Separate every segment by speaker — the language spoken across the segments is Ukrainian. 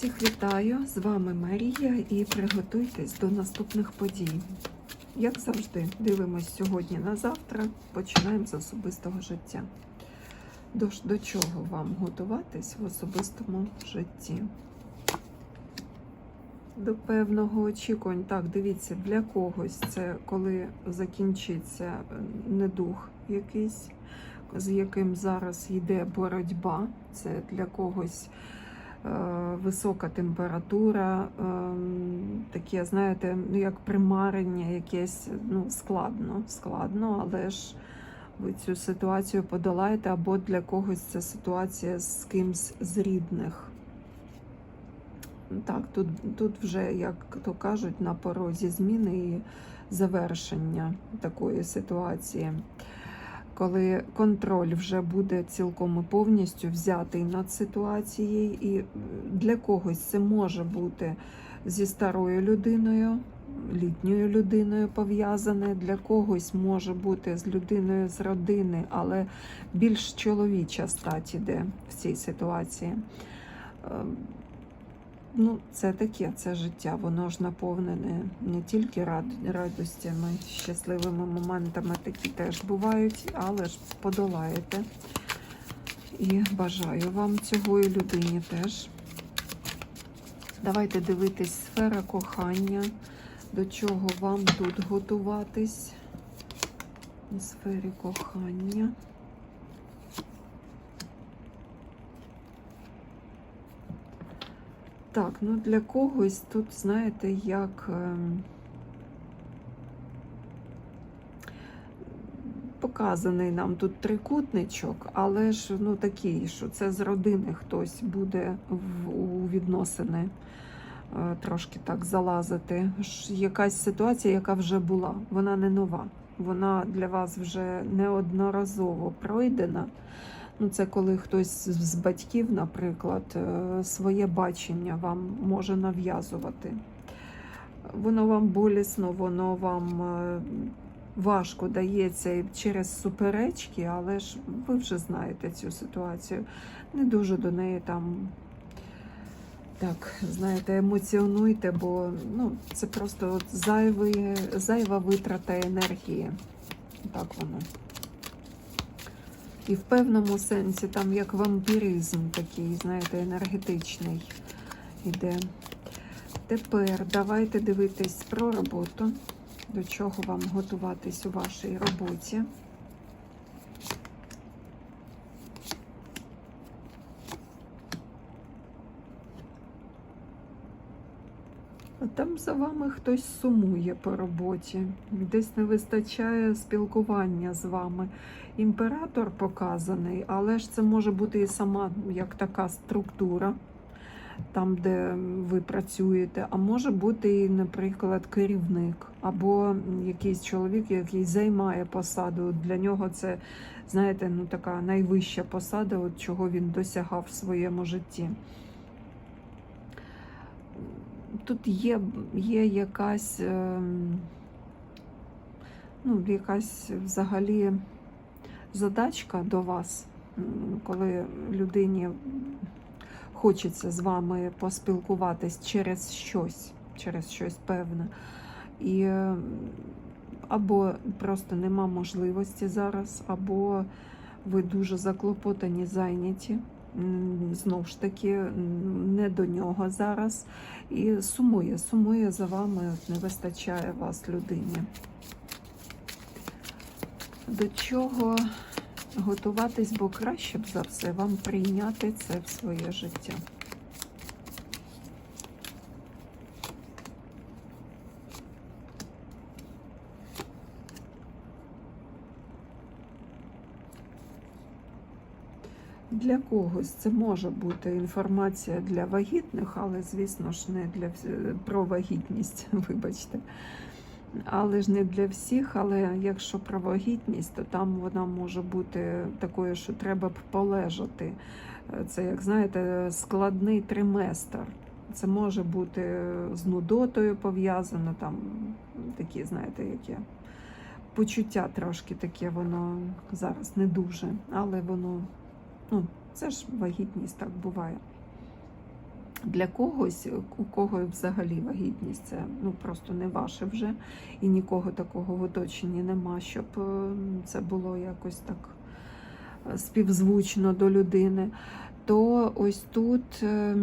Speaker 1: Всіх вітаю! З вами Марія і приготуйтесь до наступних подій. Як завжди, дивимось сьогодні на завтра, починаємо з особистого життя. До, до чого вам готуватись в особистому житті? До певного очікувань. Так, дивіться, для когось це коли закінчиться недух якийсь, з яким зараз йде боротьба. Це для когось висока температура, ем, таке, знаєте, ну як примарення, якесь ну, складно, складно, але ж ви цю ситуацію подолаєте, або для когось це ситуація з кимсь з рідних. Так, тут, тут вже, як то кажуть, на порозі зміни і завершення такої ситуації коли контроль вже буде цілком і повністю взятий над ситуацією, і для когось це може бути зі старою людиною, літньою людиною пов'язане, для когось може бути з людиною з родини, але більш чоловіча стать іде в цій ситуації. Ну, це таке, це життя, воно ж наповнене не тільки рад, радостями, щасливими моментами такі теж бувають, але ж подолаєте. І бажаю вам цього і людині теж. Давайте дивитись сфера кохання, до чого вам тут готуватись у сфері кохання. Так, ну для когось тут, знаєте, як ем, показаний нам тут трикутничок, але ж ну такий, що це з родини хтось буде в, у відносини е, трошки так залазити. Якась ситуація, яка вже була, вона не нова. Вона для вас вже неодноразово пройдена. Ну, це коли хтось з батьків, наприклад, е, своє бачення вам може нав'язувати. Воно вам болісно, воно вам е, важко дається через суперечки, але ж ви вже знаєте цю ситуацію. Не дуже до неї там. Так, знаєте, емоціонуйте, бо ну, це просто от зайва витрата енергії. Так воно. І в певному сенсі там як вампіризм такий, знаєте, енергетичний іде. Тепер давайте дивитись про роботу, до чого вам готуватись у вашій роботі. Там за вами хтось сумує по роботі, десь не вистачає спілкування з вами. Імператор показаний, але ж це може бути і сама як така структура, там, де ви працюєте, а може бути і, наприклад, керівник або якийсь чоловік, який займає посаду. Для нього це, знаєте, ну така найвища посада, от чого він досягав в своєму житті. Тут є, є якась, ем, ну, якась взагалі задачка до вас, коли людині хочеться з вами поспілкуватись через щось, через щось певне. І е, або просто нема можливості зараз, або ви дуже заклопотані, зайняті. Знову ж таки, не до нього зараз. І сумує, сумує за вами, не вистачає вас людині. До чого готуватись, бо краще б за все вам прийняти це в своє життя. Для когось це може бути інформація для вагітних, але, звісно ж, не для про вагітність, вибачте. Але ж не для всіх. Але якщо про вагітність, то там вона може бути такою, що треба б полежати. Це, як знаєте, складний триместр. Це може бути з нудотою пов'язано, там такі, знаєте, яке почуття трошки таке, воно зараз не дуже, але воно, ну, це ж вагітність так буває. Для когось, у кого взагалі вагітність, це ну просто не ваше вже, і нікого такого в оточенні нема, щоб е, це було якось так е, співзвучно до людини, то ось тут е,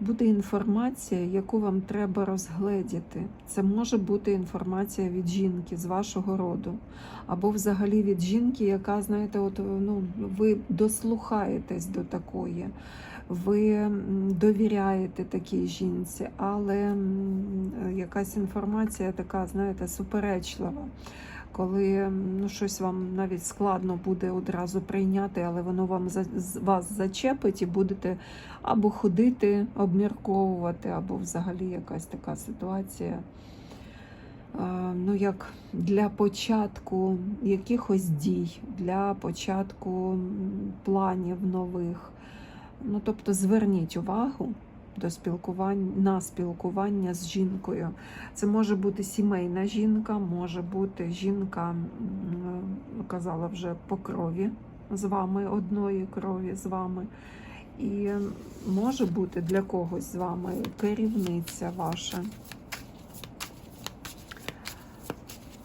Speaker 1: буде інформація, яку вам треба розгледіти. Це може бути інформація від жінки з вашого роду, або взагалі від жінки, яка, знаєте, от ну ви дослухаєтесь до такої ви довіряєте такій жінці, але якась інформація така, знаєте, суперечлива. Коли ну, щось вам навіть складно буде одразу прийняти, але воно вам вас зачепить і будете або ходити, обмірковувати, або взагалі якась така ситуація. Ну, як для початку якихось дій, для початку планів нових. Ну, тобто зверніть увагу до спілкування на спілкування з жінкою. Це може бути сімейна жінка, може бути жінка, казала вже по крові з вами, одної крові з вами. І може бути для когось з вами керівниця ваша.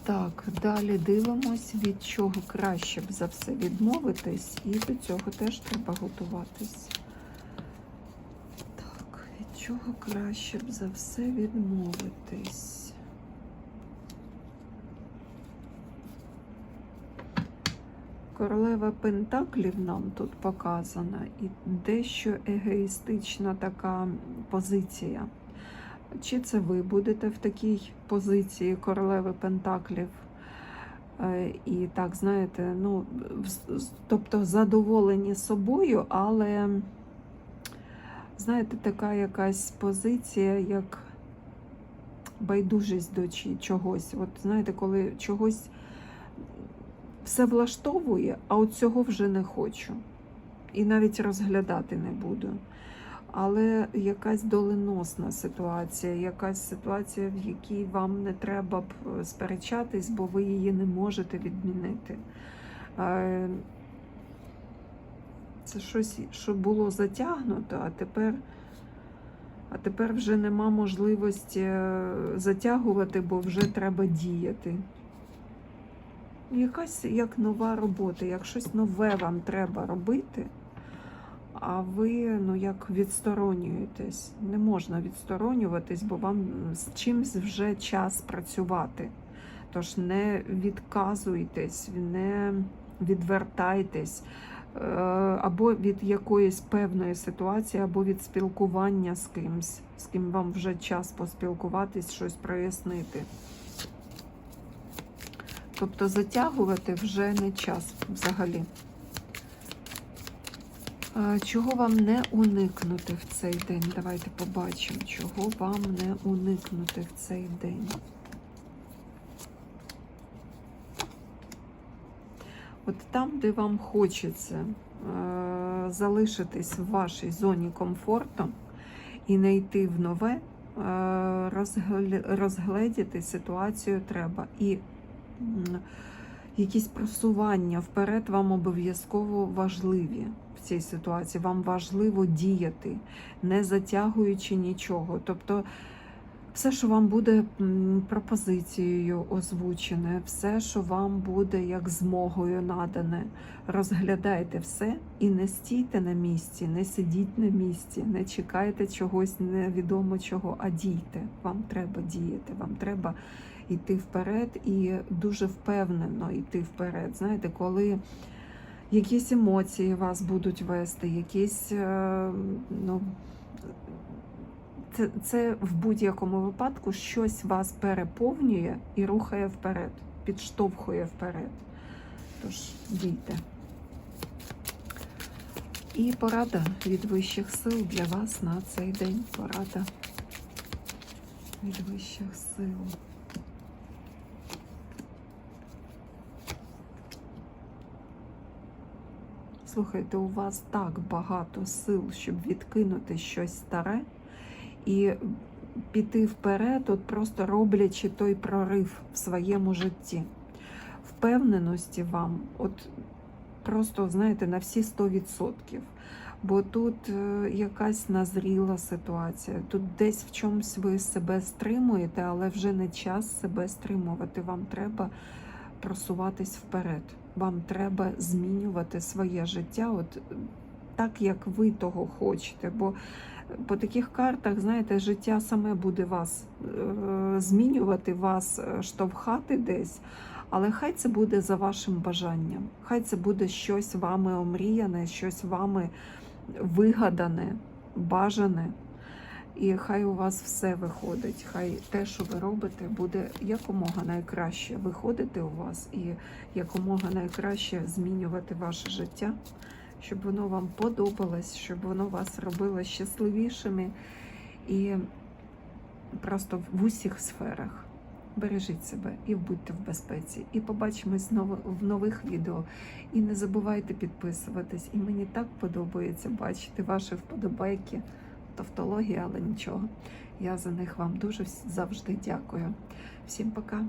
Speaker 1: Так, далі дивимось, від чого краще б за все відмовитись, і до цього теж треба готуватись. Чого краще б за все відмовитись? Королева Пентаклів нам тут показана, і дещо егоїстична така позиція. Чи це ви будете в такій позиції королеви Пентаклів? Е, І так, знаєте, ну, тобто задоволені собою, але, знаєте, така якась позиція, як байдужість до чогось. От знаєте, коли чогось все влаштовує, а от цього вже не хочу. І навіть розглядати не буду. Але якась доленосна ситуація, якась ситуація, в якій вам не треба б е, сперечатись, бо ви її не можете відмінити. Це щось, що було затягнуто, а тепер, а тепер вже нема можливості е, затягувати, бо вже треба діяти. Якась як нова робота, як щось нове вам треба робити, а ви ну як відсторонюєтесь. Не можна відсторонюватись, бо вам з чимсь вже час працювати. Тож не відказуйтесь, не відвертайтесь або від якоїсь певної ситуації, або від спілкування з кимсь, з ким вам вже час поспілкуватись, щось прояснити. Тобто затягувати вже не час взагалі. Чого вам не уникнути в цей день? Давайте побачимо, чого вам не уникнути в цей день. От там, де вам хочеться е, залишитись в вашій зоні комфорту і не йти в нове, е, розгледіти ситуацію треба. І якісь просування вперед вам обов'язково важливі в цій ситуації. Вам важливо діяти, не затягуючи нічого. Тобто, все, що вам буде пропозицією озвучене, все, що вам буде як змогою надане, розглядайте все і не стійте на місці, не сидіть на місці, не чекайте чогось невідомо чого, а дійте. Вам треба діяти, вам треба йти вперед і дуже впевнено йти вперед. Знаєте, коли якісь емоції вас будуть вести, якісь е, ну, це, це в будь-якому випадку щось вас переповнює і рухає вперед, підштовхує вперед. Тож дійте. І порада від вищих сил для вас на цей день. Порада від вищих сил. Слухайте, у вас так багато сил, щоб відкинути щось старе і піти вперед, от просто роблячи той прорив в своєму житті. Впевненості вам, от просто, знаєте, на всі 100%. Бо тут е, якась назріла ситуація. Тут десь в чомусь ви себе стримуєте, але вже не час себе стримувати. Вам треба просуватись вперед. Вам треба змінювати своє життя, от так, як ви того хочете. Бо по таких картах, знаєте, життя саме буде вас е, змінювати, вас е, штовхати десь. Але хай це буде за вашим бажанням. Хай це буде щось вами омріяне, щось вами вигадане, бажане. І хай у вас все виходить. Хай те, що ви робите, буде якомога найкраще виходити у вас і якомога найкраще змінювати ваше життя, щоб воно вам подобалось, щоб воно вас робило щасливішими і просто в усіх сферах. Бережіть себе і будьте в безпеці. І побачимось в нових відео. І не забувайте підписуватись. І мені так подобається бачити ваші вподобайки, тавтологія, але нічого. Я за них вам дуже завжди дякую. Всім пока!